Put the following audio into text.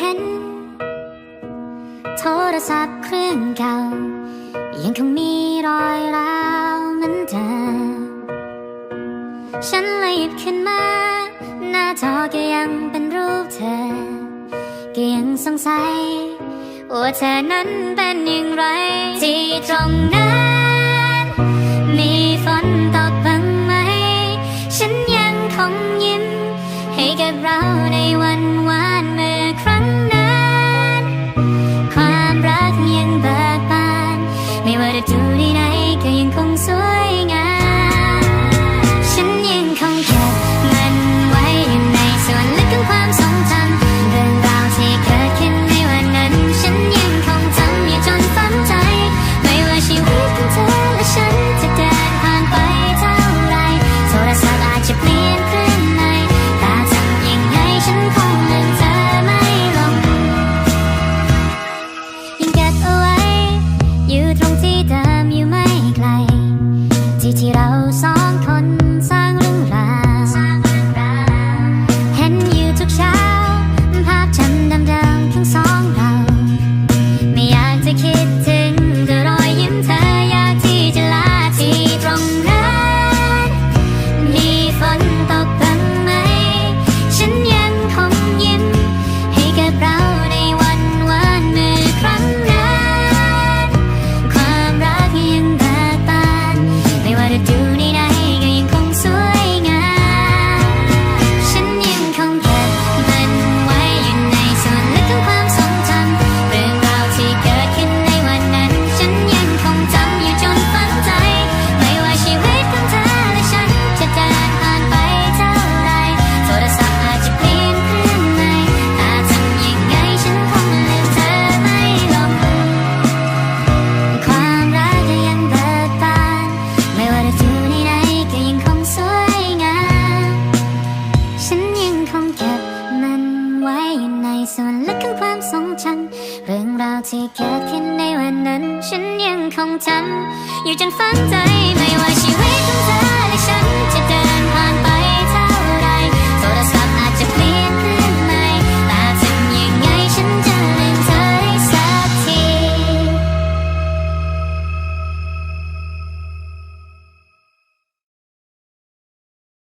เห็น โทรศัพท์เครื่องเก่า ยังคงมีรอยร้าวเหมือนเดิมฉันเลยหยิบขึ้นมา หน้าจอก็ยังเป็นรูปเธอ ก็ยังสงสัย ว่าเธอนั้นเป็นอย่างไร ที่ตรงนั้น มีฝนตกบ้างไหม ฉันยังคงยิ้ม ให้กับเราในวันหวาน ส่วนลึกของความทรงจำเรื่องราวที่เกิดขึ้นในวันนั้น ฉันยังคงจำอยู่จนฝังใจไม่ว่าชีวิตของเธอ